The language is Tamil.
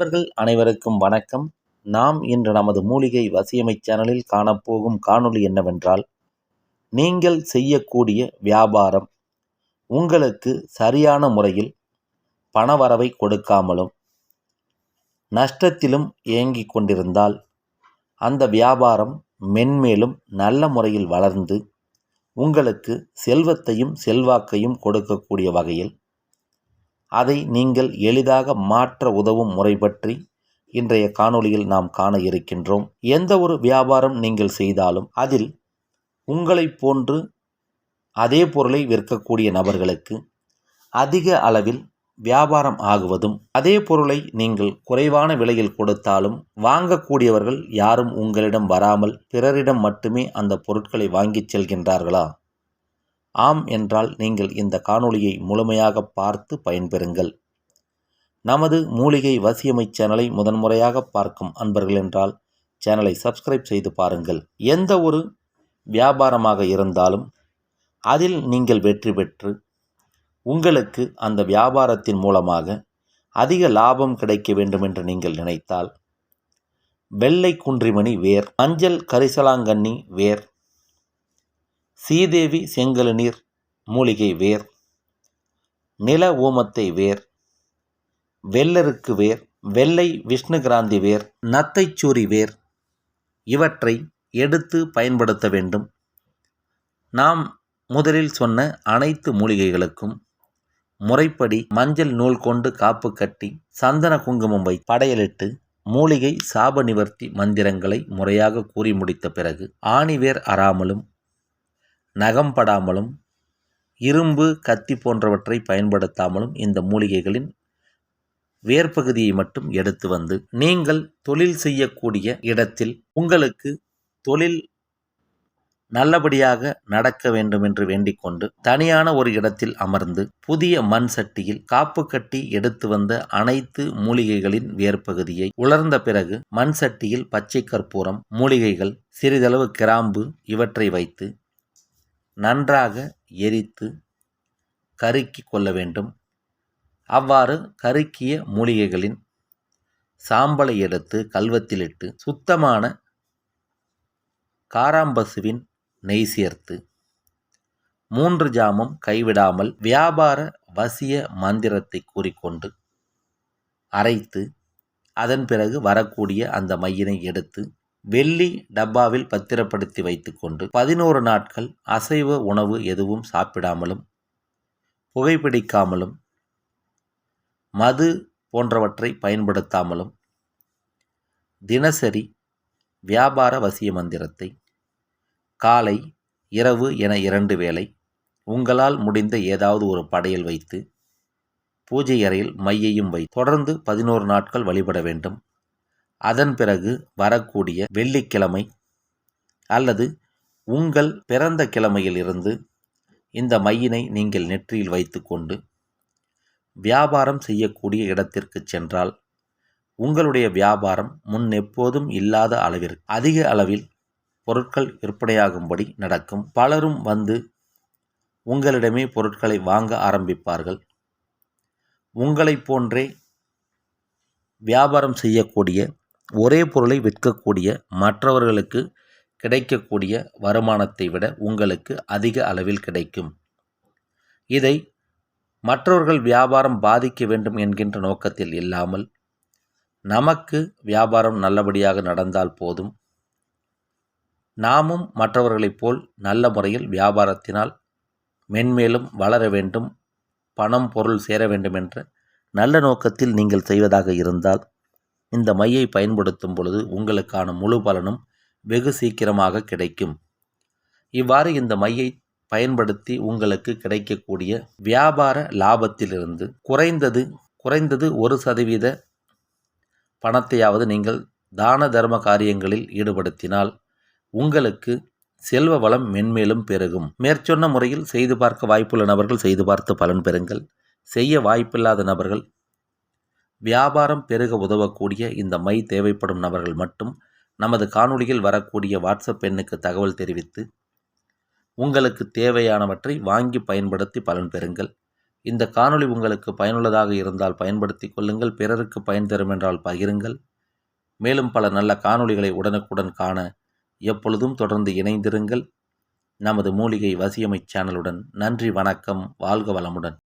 நண்பர்கள் அனைவருக்கும் வணக்கம். நாம் இன்று நமது மூலிகை வசியமை சேனலில் காணப்போகும் காணொளி என்னவென்றால் நீங்கள் செய்யக்கூடிய வியாபாரம் உங்களுக்கு சரியான முறையில் பணவரவை கொடுக்காமலும் நஷ்டத்திலும் இயங்கிக் கொண்டிருந்தால் அந்த வியாபாரம் மென்மேலும் நல்ல முறையில் வளர்ந்து உங்களுக்கு செல்வத்தையும் செல்வாக்கையும் கொடுக்கக்கூடிய வகையில் அதை நீங்கள் எளிதாக மாற்ற உதவும் முறை பற்றி இன்றைய காணொளியில் நாம் காண இருக்கின்றோம். எந்த ஒரு வியாபாரம் நீங்கள் செய்தாலும் அதில் உங்களைப் போன்று அதே பொருளை விற்கக்கூடிய நபர்களுக்கு அதிக அளவில் வியாபாரம் ஆகுவதும் அதே பொருளை நீங்கள் குறைவான விலையில் கொடுத்தாலும் வாங்கக்கூடியவர்கள் யாரும் உங்களிடம் வராமல் பிறரிடம் மட்டுமே அந்த பொருட்களை வாங்கிச் செல்கின்றார்களா? ஆம் என்றால் நீங்கள் இந்த காணொளியை முழுமையாக பார்த்து பயன்பெறுங்கள். நமது மூலிகை வசியமை சேனலை முதன்முறையாக பார்க்கும் அன்பர்கள் என்றால் சேனலை சப்ஸ்கிரைப் செய்து பாருங்கள். எந்த ஒரு வியாபாரமாக இருந்தாலும் அதில் நீங்கள் வெற்றி பெற்று உங்களுக்கு அந்த வியாபாரத்தின் மூலமாக அதிக லாபம் கிடைக்க வேண்டும் என்று நீங்கள் நினைத்தால் வெள்ளை குன்றிமணி வேர் மஞ்சள் கரிசலாங்கண்ணி வேர் சீதேவி செங்கழுநீர் மூலிகை வேர். நில ஊமத்தை வேர். வெள்ளருக்கு வேர். வெள்ளை விஷ்ணுகிராந்தி வேர். நத்தைச்சூரி வேர். இவற்றை எடுத்து பயன்படுத்த வேண்டும். நாம் முதலில் சொன்ன அனைத்து மூலிகைகளுக்கும் முறைப்படி மஞ்சள் நூல் கொண்டு காப்பு கட்டி சந்தன குங்குமம் வை படையலிட்டு மூலிகை சாப நிவர்த்தி மந்திரங்களை முறையாக கூறி முடித்த பிறகு ஆணிவேர் அறாமலும் நகம்படாமலும் இரும்பு கத்தி போன்றவற்றை பயன்படுத்தாமலும் இந்த மூலிகைகளின் வேர்ப்பகுதியை மட்டும் எடுத்து வந்து நீங்கள் தொழில் செய்யக்கூடிய இடத்தில் உங்களுக்கு தொழில் நல்லபடியாக நடக்க வேண்டும் என்று வேண்டிக்கொண்டு தனியான ஒரு இடத்தில் அமர்ந்து புதிய மண் சட்டியில் காப்பு கட்டி எடுத்து வந்த அனைத்து மூலிகைகளின் வேர்ப்பகுதியை உலர்ந்த பிறகு மண் சட்டியில் பச்சை கற்பூரம் மூலிகைகள் சிறிதளவு கிராம்பு இவற்றை வைத்து நன்றாக எரித்து கருக்கி கொள்ள வேண்டும். அவ்வாறு கருக்கிய மூலிகைகளின் சாம்பலை எடுத்து கல்வத்திலிட்டு சுத்தமான காராம்பசுவின் நெய் சேர்த்து மூன்று ஜாமம் கைவிடாமல் வியாபார வசிய மந்திரத்தை கூறிக்கொண்டு அரைத்து அதன் பிறகு வரக்கூடிய அந்த மையினை எடுத்து வெள்ளி டப்பாவில் பத்திரப்படுத்தி வைத்துக்கொண்டு பதினோரு நாட்கள் அசைவ உணவு எதுவும் சாப்பிடாமலும் புகைப்பிடிக்காமலும் மது போன்றவற்றை பயன்படுத்தாமலும் தினசரி வியாபார வசிய மந்திரத்தை காலை இரவு என இரண்டு வேளை உங்களால் முடிந்த ஏதாவது ஒரு படையல் வைத்து பூஜை அறையில் மையையும் வை தொடர்ந்து பதினோரு நாட்கள் வழிபட வேண்டும். அதன் பிறகு வரக்கூடிய வெள்ளிக்கிழமை அல்லது உங்கள் பிறந்த கிழமையிலிருந்து இந்த மையினை நீங்கள் நெற்றியில் வைத்துக்கொண்டு வியாபாரம் செய்யக்கூடிய இடத்திற்கு சென்றால் உங்களுடைய வியாபாரம் முன் எப்போதும் இல்லாத அளவிற்கு அதிக அளவில் பொருட்கள் விற்பனையாகும்படி நடக்கும். பலரும் வந்து உங்களிடமே பொருட்களை வாங்க ஆரம்பிப்பார்கள். உங்களைப் போன்றே வியாபாரம் செய்யக்கூடிய ஒரே பொருளை விற்கக்கூடிய மற்றவர்களுக்கு கிடைக்கக்கூடிய வருமானத்தை விட உங்களுக்கு அதிக அளவில் கிடைக்கும். இதை மற்றவர்கள் வியாபாரம் பாதிக்க வேண்டும் என்கின்ற நோக்கத்தில் இல்லாமல் நமக்கு வியாபாரம் நல்லபடியாக நடந்தால் போதும். நாமும் மற்றவர்களைப் போல் நல்ல முறையில் வியாபாரத்தினால் மென்மேலும் வளர வேண்டும் பணம் பொருள் சேர வேண்டும் என்ற நல்ல நோக்கத்தில் நீங்கள் செய்வதாக இருந்தால் இந்த மையை பயன்படுத்தும் பொழுது உங்களுக்கான முழு பலனும் வெகு சீக்கிரமாக கிடைக்கும். இவ்வாறு இந்த மையை பயன்படுத்தி உங்களுக்கு கிடைக்கக்கூடிய வியாபார லாபத்திலிருந்து குறைந்தது குறைந்தது ஒரு சதவீத பணத்தையாவது நீங்கள் தான தர்ம காரியங்களில் ஈடுபடுத்தினால் உங்களுக்கு செல்வ வளம் மென்மேலும் பெருகும். மேற்சொன்ன முறையில் செய்து பார்க்க வாய்ப்புள்ள நபர்கள் செய்து பார்த்து பலன் பெறுங்கள். செய்ய வாய்ப்பில்லாத நபர்கள் வியாபாரம் பெருக உதவக்கூடிய இந்த மை தேவைப்படும் நபர்கள் மட்டும் நமது காணொளியில் வரக்கூடிய வாட்ஸ்அப் எண்ணுக்கு தகவல் தெரிவித்து உங்களுக்கு தேவையானவற்றை வாங்கி பயன்படுத்தி பலன் பெறுங்கள். இந்த காணொளி உங்களுக்கு பயனுள்ளதாக இருந்தால் பயன்படுத்தி கொள்ளுங்கள் பிறருக்கு பயன் தரும் என்றால் பகிருங்கள். மேலும் பல நல்ல காணொளிகளை உடனுக்குடன் காண எப்பொழுதும் தொடர்ந்து இணைந்திருங்கள். நமது மூலிகை வசியமை சேனலுடன் நன்றி வணக்கம் வாழ்க வளமுடன்.